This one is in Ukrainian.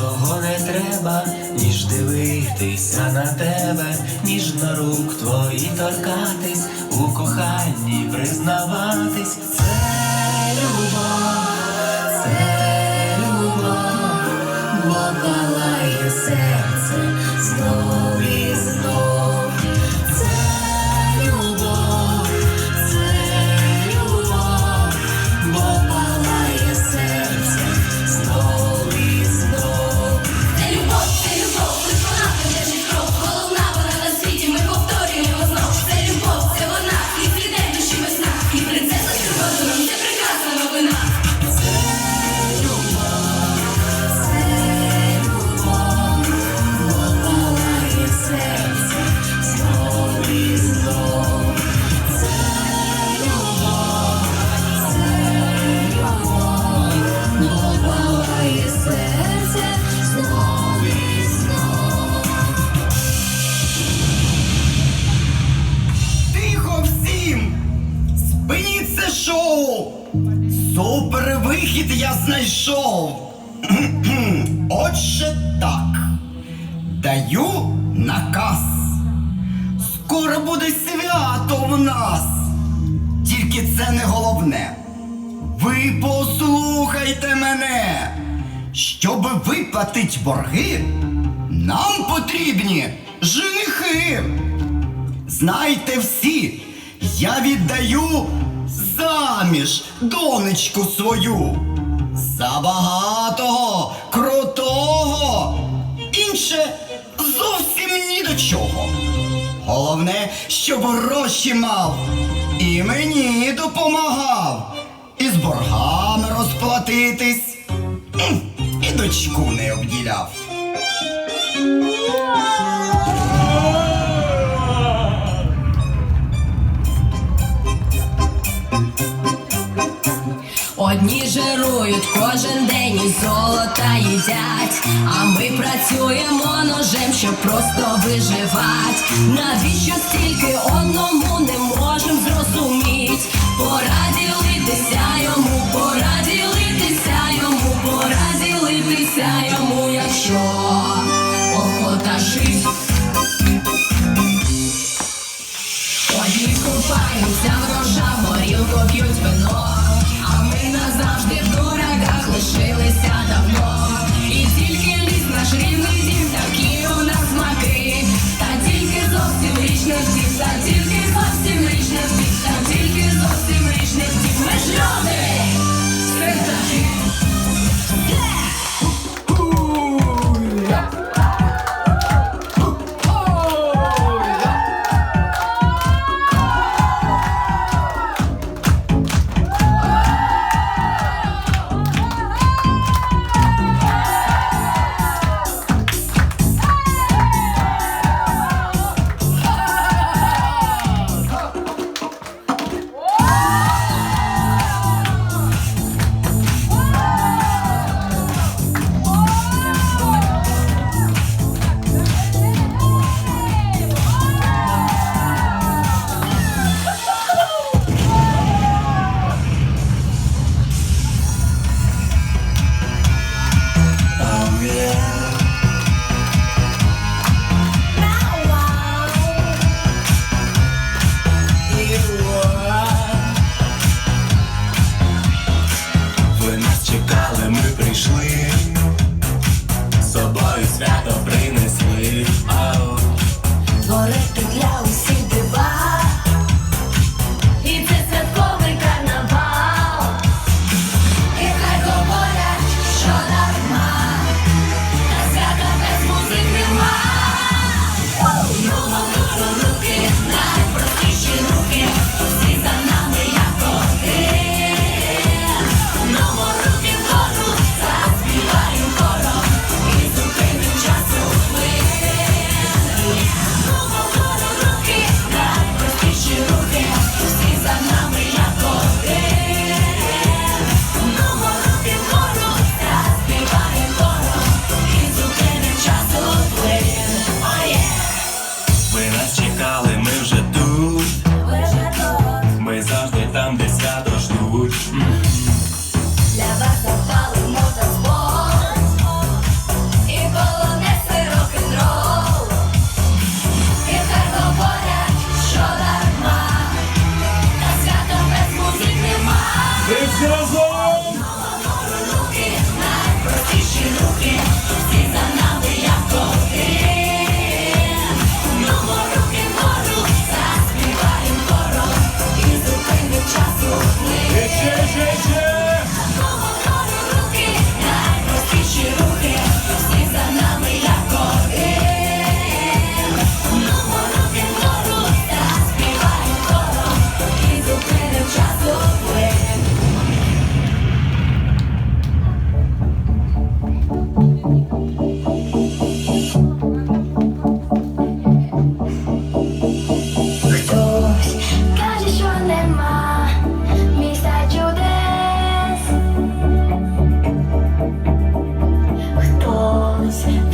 нічого не треба, ніж дивитися на тебе, ніж на рук твої торкатись, у коханні признаватись, це любов, це любов, бо палає серце знову. я знайшов. Отже так. Даю наказ. Скоро буде свято в нас. Тільки це не головне. Ви послухайте мене. Щоб виплатити борги, нам потрібні женихи. Знайте всі, я віддаю заміж донечку свою забагатого, крутого, інше зовсім ні до чого. Головне, щоб гроші мав і мені допомагав, і з боргами розплатитись, і дочку не обділяв. Працюють кожен день і золота їдять, а ми працюємо ножем, щоб просто виживать. Навіщо стільки одному не можем зрозуміть? Пора Sẽ